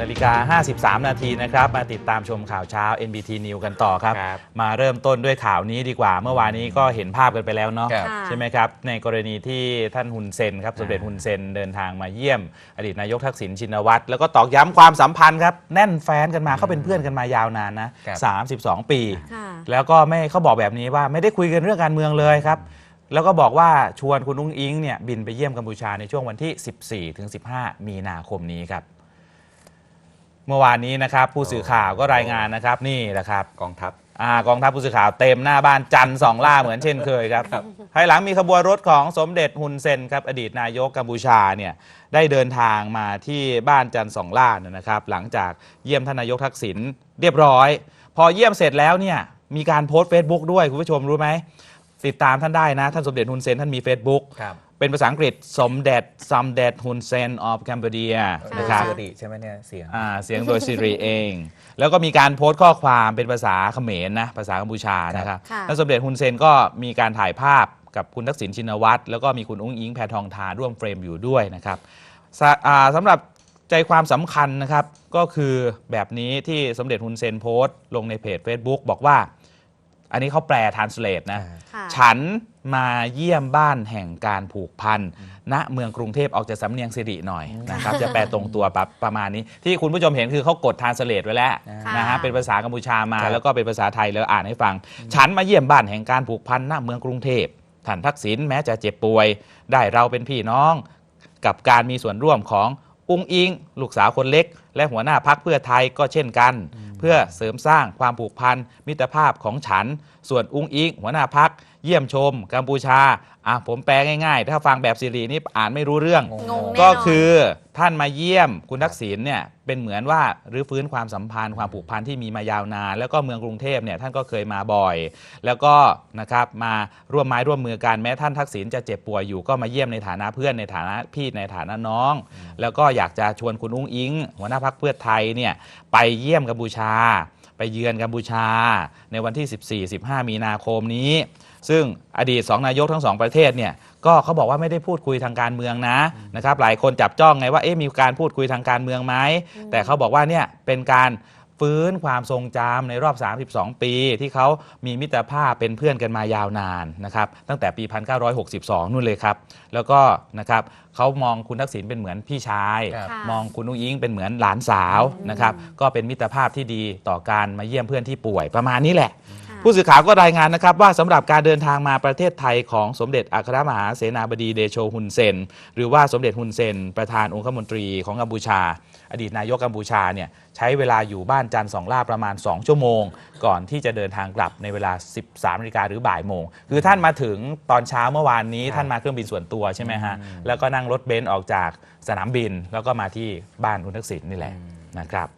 นาฬิกา53 นาทีนะครับมาติดตามชมข่าวเช้า NBT News กันต่อครับ ครับมาเริ่มต้นด้วยข่าวนี้ดีกว่า เมื่อวานนี้ก็เห็นภาพกันไปแล้วเนาะครับค่ะใช่ไหมครับ ในกรณีที่ท่านฮุนเซนครับสมเด็จฮุนเซนเดินทางมาเยี่ยม อดีตนายกทักษิณชินวัตรแล้วก็ตอกย้ำความสัมพันธ์ครับแน่นแฟนกันมาเขาเป็นเพื่อนกันมายาวนานนะครับ 32 ปี ค่ะ แล้วก็ไม่เขาบอกแบบนี้ว่าไม่ได้คุยกันเรื่องการเมืองเลยครับ แล้วก็บอกว่าชวนคุณอุ้งอิงเนี่ยบินไปเยี่ยมกัมพูชาในช่วงวันที่ 14ถึง15 มีนาคมนี้ครับ เมื่อวานนี้นะครับผู้สื่อข่าวก็รายงานนะครับนี่แหละครับกองทัพอากองทัพผู้สื่อข่าวเต็มหน้าบ้านจันทร์สองล่าเหมือนเช่นเคยครับภายหลังมีขบวนรถของสมเด็จฮุนเซนครับอดีตนายกกัมพูชาเนี่ยได้เดินทางมาที่บ้านจันทร์สองล่านะครับ หลังจากเยี่ยมท่านนายกทักษิณเรียบร้อย พอเยี่ยมเสร็จแล้วเนี่ยมีการโพสต์ Facebook ด้วยคุณผู้ชมรู้ไหม ติดตามท่านได้นะ ท่านสมเด็จฮุนเซนท่านมี Facebook ครับเป็นภาษาอังกฤษสมเด็จสมเด็จฮุนเซน of Cambodia นะครับสิริใช่ไหมเนี่ยเสียงอ่าเสียงโดยซิริเอง แล้วก็มีการโพสต์ข้อความเป็นภาษาเขมรนะภาษากัมพูชานะครับค่ะ ท่านสมเด็จฮุนเซนก็มีการถ่ายภาพกับคุณทักษิณชินวัตรแล้วก็มีคุณอุ้งอิงแพทองทานร่วมเฟรมอยู่ด้วยนะครับสะอ่าสำหรับใจความสำคัญนะครับก็คือแบบนี้ที่สมเด็จฮุนเซนโพสต์ลงในเพจ Facebook บอกว่า อันนี้เขาแปลทานสเลตนะ ค่ะฉันมาเยี่ยมบ้านแห่งการผูกพัน ณ เมืองกรุงเทพออกจากสำเนียงสิริหน่อยนะครับ จะแปลตรงตัวปะประมาณนี้ ที่คุณผู้ชมเห็นคือเขากดทานสเลตไว้แล้วค่ะนะฮะเป็นภาษากัมพูชามา ครับแล้วก็เป็นภาษาไทยแล้วอ่านให้ฟัง ฉันมาเยี่ยมบ้านแห่งการผูกพัน ณ เมืองกรุงเทพ ท่านทักษิณแม้จะเจ็บป่วย ได้เราเป็นพี่น้อง กับการมีส่วนร่วมของอุ้งอิง ลูกสาวคนเล็ก และหัวหน้าพักเพื่อไทยก็เช่นกัน เพื่อเสริมสร้างความผูกพันมิตรภาพของฉัน ส่วนอุ้งอิงหัวหน้าพัก เยี่ยมชมกัมพูชาอะผมแปลง่ายๆ ถ้าฟังแบบสิรินี่อ่านไม่รู้เรื่อง งงงแน่ก็นอนคือท่านมาเยี่ยมคุณทักษิณเนี่ยเป็นเหมือนว่ารื้อฟื้นความสัมพันธ์ความผูกพันที่มีมายาวนาน แล้วก็เมืองกรุงเทพเนี่ยท่านก็เคยมาบ่อย แล้วก็นะครับมาร่วมไม้ร่วมมือกันแม้ท่านทักษิณจะเจ็บป่วยอยู่ก็มาเยี่ยมในฐานะเพื่อนในฐานะพี่ในฐานะน้อง แล้วก็อยากจะชวนคุณอุ้งอิงหัวหน้าพักเพื่อไทยเนี่ยไปเยี่ยมกัมพูชา ไปเยือนกัมพูชา ในวันที่ 14-15 มีนาคมนี้ ซึ่งอดีตสองนายกทั้งสองประเทศเนี่ยก็เขาบอกว่าไม่ได้พูดคุยทางการเมืองนะนะครับหลายคนจับจ้องไงว่าเอ๊ะมีการพูดคุยทางการเมืองไหมแต่เขาบอกว่าเนี่ยเป็นการ ฟื้นความทรงจำในรอบ 32 ปี ที่เขามีมิตรภาพเป็นเพื่อนกันมายาวนานนะครับตั้งแต่ปี 1962 นู่นเลยครับ แล้วก็นะครับเขามองคุณทักษิณเป็นเหมือนพี่ชาย ครับค่ะมองคุณนุ้งอิงเป็นเหมือนหลานสาวนะครับก็เป็นมิตรภาพที่ดีต่อการมาเยี่ยมเพื่อนที่ป่วยประมาณนี้แหละค่ะ ผู้สื่อข่าวก็รายงานนะครับว่าสำหรับการเดินทางมาประเทศไทยของสมเด็จอัครมหาเสนาบดีเดโชฮุนเซน หรือว่าสมเด็จฮุนเซน ประธานองคมนตรีของกัมพูชา อดีตนายกกัมพูชาเนี่ยใช้เวลาอยู่บ้านจันทร์สองล่าประมาณ 2 ชั่วโมง ก่อนที่จะเดินทางกลับในเวลา 13นาฬิกาหรือบ่ายโมง คือท่านมาถึงตอนเช้าเมื่อวานนี้ครับท่านมาเครื่องบินส่วนตัวใช่ไหมฮะแล้วก็นั่งรถเบนซ์ออกจากสนามบิน แล้วก็มาที่บ้านคุณทักษิณนี่แหละนะครับ